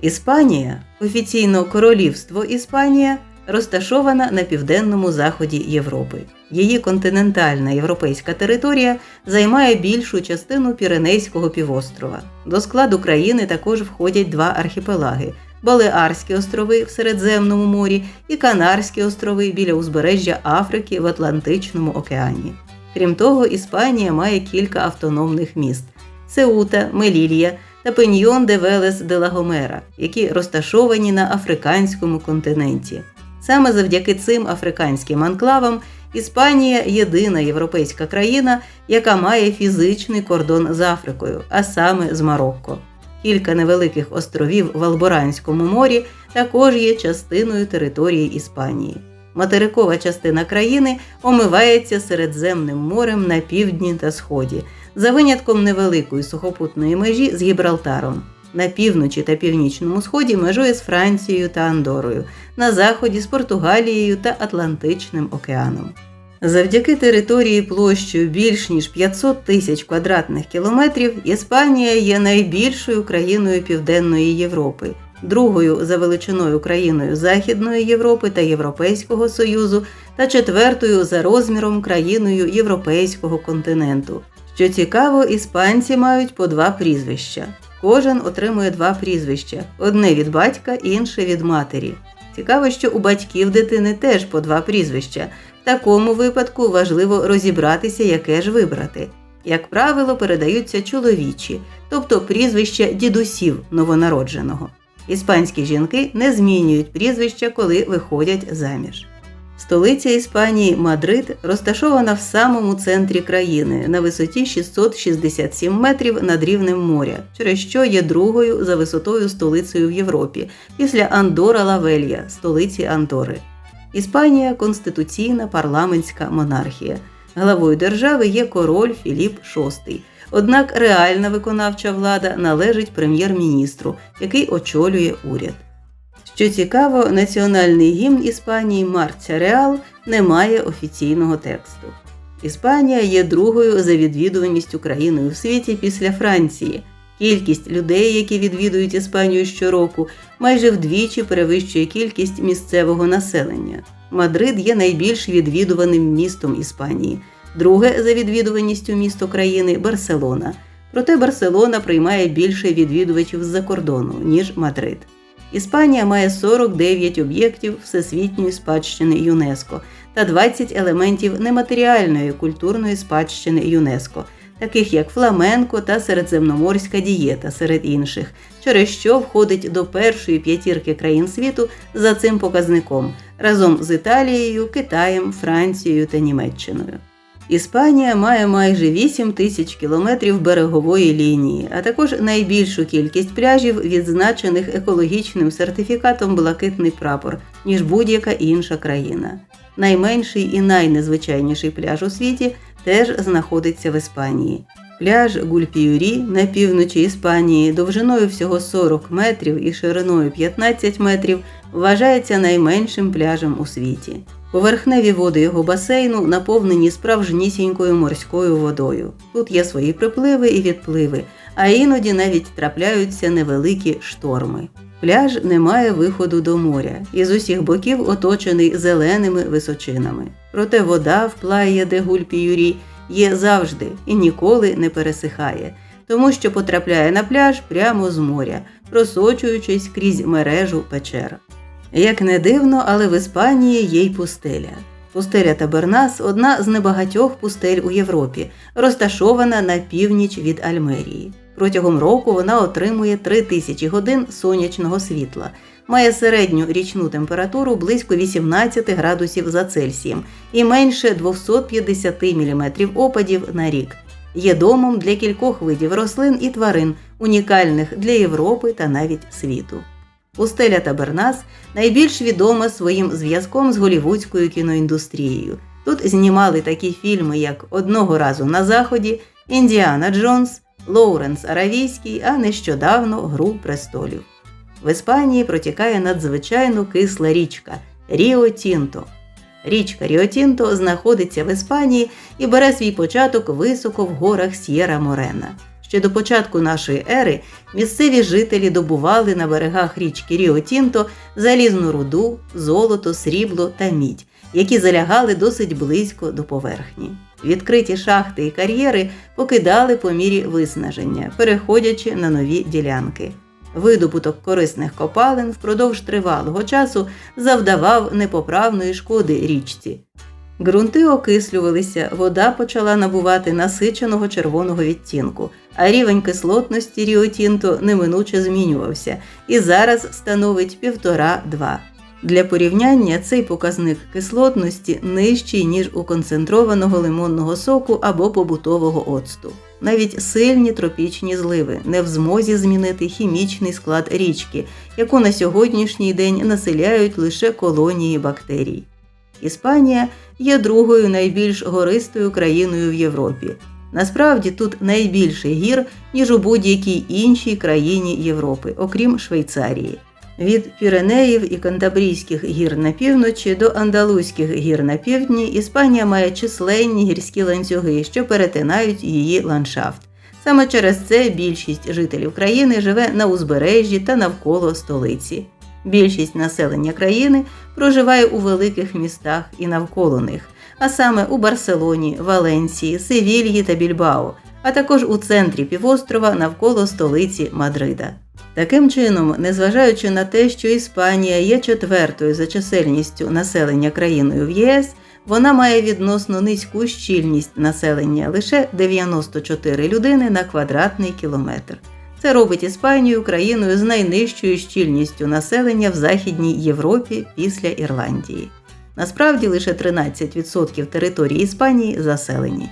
Іспанія, офіційно Королівство Іспанія, розташована на південному заході Європи. Її континентальна європейська територія займає більшу частину Піренейського півострова. До складу країни також входять два архіпелаги Балеарські острови в Середземному морі і Канарські острови біля узбережжя Африки в Атлантичному океані. Крім того, Іспанія має кілька автономних міст Сеута, Мелілія та Пеньйон де Велес де Лагомера, які розташовані на африканському континенті. Саме завдяки цим африканським анклавам Іспанія єдина європейська країна, яка має фізичний кордон з Африкою, а саме з Марокко. Кілька невеликих островів в Алборанському морі також є частиною території Іспанії. Материкова частина країни омивається Середземним морем на півдні та сході, за винятком невеликої сухопутної межі з Гібралтаром. На півночі та північному сході межує з Францією та Андорою, на заході з Португалією та Атлантичним океаном. Завдяки території площею більш ніж 500 тисяч квадратних кілометрів Іспанія є найбільшою країною Південної Європи, другою за величиною країною Західної Європи та Європейського Союзу та четвертою за розміром країною Європейського континенту. Що цікаво, іспанці мають по два прізвища. Кожен отримує два прізвища: одне від батька, інше від матері. Цікаво, що у батьків дитини теж по два прізвища. В такому випадку важливо розібратися, яке ж вибрати. Як правило, передаються чоловічі, тобто прізвища дідусів новонародженого. Іспанські жінки не змінюють прізвища, коли виходять заміж. Столиця Іспанії Мадрид розташована в самому центрі країни на висоті 667 метрів над рівнем моря, через що є другою за висотою столицею в Європі після Андора Лавелья, столиці Андори. Іспанія конституційна парламентська монархія. Главою держави є король Філіп VI. Однак реальна виконавча влада належить прем'єр-міністру, який очолює уряд. Що цікаво, національний гімн Іспанії Марця Реал не має офіційного тексту. Іспанія є другою за відвідуваністю країною в світі після Франції. Кількість людей, які відвідують Іспанію щороку, майже вдвічі перевищує кількість місцевого населення. Мадрид є найбільш відвідуваним містом Іспанії, друге за відвідуваністю місто країни Барселона. Проте Барселона приймає більше відвідувачів з-за кордону, ніж Мадрид. Іспанія має 49 об'єктів всесвітньої спадщини ЮНЕСКО та 20 елементів нематеріальної культурної спадщини ЮНЕСКО, таких як фламенко та середземноморська дієта, серед інших, через що входить до першої п'ятірки країн світу за цим показником разом з Італією, Китаєм, Францією та Німеччиною. Іспанія має майже 8 тисяч кілометрів берегової лінії, а також найбільшу кількість пляжів, відзначених екологічним сертифікатом Блакитний прапор, ніж будь-яка інша країна. Найменший і найнезвичайніший пляж у світі теж знаходиться в Іспанії. Пляж Гульпіюрі на півночі Іспанії довжиною всього 40 метрів і шириною 15 метрів вважається найменшим пляжем у світі. Поверхневі води його басейну наповнені справжнісінькою морською водою. Тут є свої припливи і відпливи, а іноді навіть трапляються невеликі шторми. Пляж не має виходу до моря і з усіх боків оточений зеленими височинами. Проте вода в плаї де Гульпіюрі є завжди і ніколи не пересихає, тому що потрапляє на пляж прямо з моря, просочуючись крізь мережу печер. Як не дивно, але в Іспанії є й пустеля. Пустеля Табернас одна з небагатьох пустель у Європі, розташована на північ від Альмерії. Протягом року вона отримує 3000 годин сонячного світла, має середню річну температуру близько 18 градусів за Цельсієм і менше 250 мм опадів на рік. Є домом для кількох видів рослин і тварин, унікальних для Європи та навіть світу. Пустеля Табернас найбільш відома своїм зв'язком з голівудською кіноіндустрією. Тут знімали такі фільми, як Одного разу на Заході, Індіана Джонс, Лоуренс Аравійський, а нещодавно Гру престолів. В Іспанії протікає надзвичайно кисла річка Ріо Тінто. Річка Ріо Тінто знаходиться в Іспанії і бере свій початок високо в горах С'єра Морена. Ще до початку нашої ери місцеві жителі добували на берегах річки Ріо Тінто залізну руду, золото, срібло та мідь, які залягали досить близько до поверхні. Відкриті шахти і кар'єри покидали по мірі виснаження, переходячи на нові ділянки. Видобуток корисних копалин впродовж тривалого часу завдавав непоправної шкоди річці. Ґрунти окислювалися, вода почала набувати насиченого червоного відтінку, а рівень кислотності ріотінто неминуче змінювався і зараз становить 1,5-2. Для порівняння цей показник кислотності нижчий, ніж у концентрованого лимонного соку або побутового оцту. Навіть сильні тропічні зливи не в змозі змінити хімічний склад річки, яку на сьогоднішній день населяють лише колонії бактерій. Іспанія є другою найбільш гористою країною в Європі. Насправді тут найбільше гір, ніж у будь-якій іншій країні Європи, окрім Швейцарії. Від Піренеїв і Кантабрійських гір на півночі до Андалузьких гір на півдні Іспанія має численні гірські ланцюги, що перетинають її ландшафт. Саме через це більшість жителів країни живе на узбережжі та навколо столиці. Більшість населення країни проживає у великих містах і навколо них, а саме у Барселоні, Валенції, Севільї та Більбао, а також у центрі півострова навколо столиці Мадрида. Таким чином, незважаючи на те, що Іспанія є четвертою за чисельністю населення країною в ЄС, вона має відносно низьку щільність населення лише 94 людини на квадратний кілометр. Це робить Іспанію країною з найнижчою щільністю населення в Західній Європі після Ірландії. Насправді лише 13% території Іспанії заселені.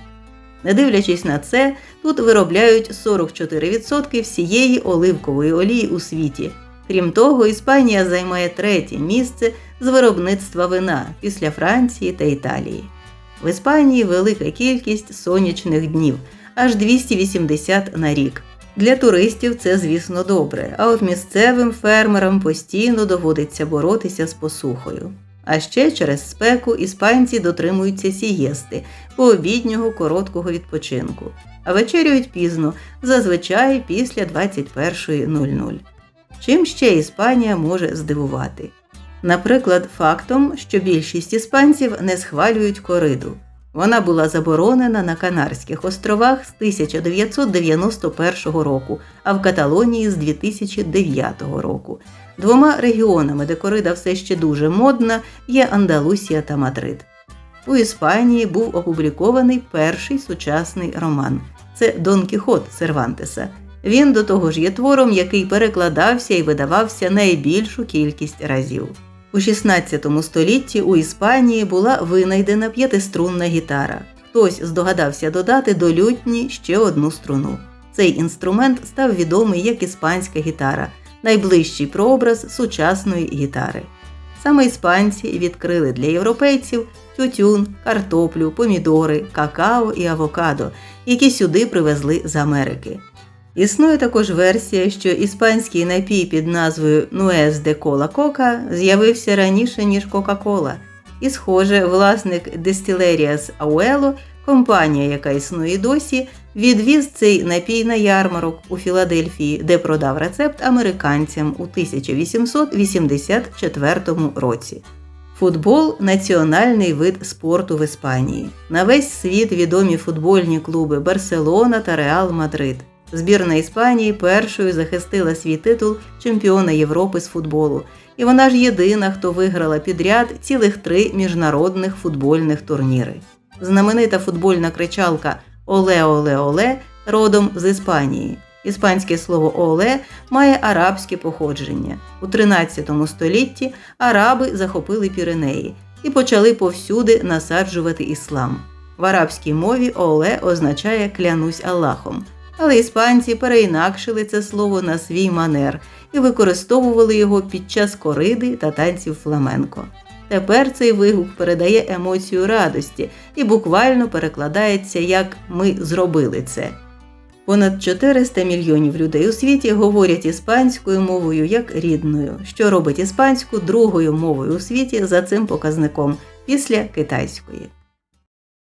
Не дивлячись на це, тут виробляють 44% всієї оливкової олії у світі. Крім того, Іспанія займає третє місце з виробництва вина після Франції та Італії. В Іспанії велика кількість сонячних днів аж 280 на рік. Для туристів це, звісно, добре, а от місцевим фермерам постійно доводиться боротися з посухою. А ще через спеку іспанці дотримуються сієсти, пообіднього короткого відпочинку, а вечерюють пізно, зазвичай після 21.00. Чим ще Іспанія може здивувати? Наприклад, фактом, що більшість іспанців не схвалюють кориду. Вона була заборонена на Канарських островах з 1991 року, а в Каталонії з 2009 року. Двома регіонами, де корида все ще дуже модна, є Андалусія та Мадрид. У Іспанії був опублікований перший сучасний роман це Дон Кіхот Сервантеса. Він до того ж є твором, який перекладався і видавався найбільшу кількість разів. У 16 столітті у Іспанії була винайдена п'ятиструнна гітара. Хтось здогадався додати до лютні ще одну струну. Цей інструмент став відомий як іспанська гітара, найближчий прообраз сучасної гітари. Саме іспанці відкрили для європейців тютюн, картоплю, помідори, какао і авокадо, які сюди привезли з Америки. Існує також версія, що іспанський напій під назвою Нуес де Кола Кока з'явився раніше, ніж Кока-Кола. І, схоже, власник Distillerias Auelo, компанія, яка існує досі, відвіз цей напій на ярмарок у Філадельфії, де продав рецепт американцям у 1884 році. Футбол національний вид спорту в Іспанії. На весь світ відомі футбольні клуби Барселона та Реал Мадрид. Збірна Іспанії першою захистила свій титул чемпіона Європи з футболу, і вона ж єдина, хто виграла підряд цілих три міжнародних футбольних турніри. Знаменита футбольна кричалка Оле Оле Оле родом з Іспанії. Іспанське слово оле має арабське походження. У 13 столітті араби захопили Піренеї і почали повсюди насаджувати іслам. В арабській мові оле означає клянусь Аллахом. Але іспанці переінакшили це слово на свій манер і використовували його під час кориди та танців фламенко. Тепер цей вигук передає емоцію радості і буквально перекладається як Ми зробили це. Понад 400 мільйонів людей у світі говорять іспанською мовою як рідною, що робить іспанську другою мовою у світі за цим показником після китайської.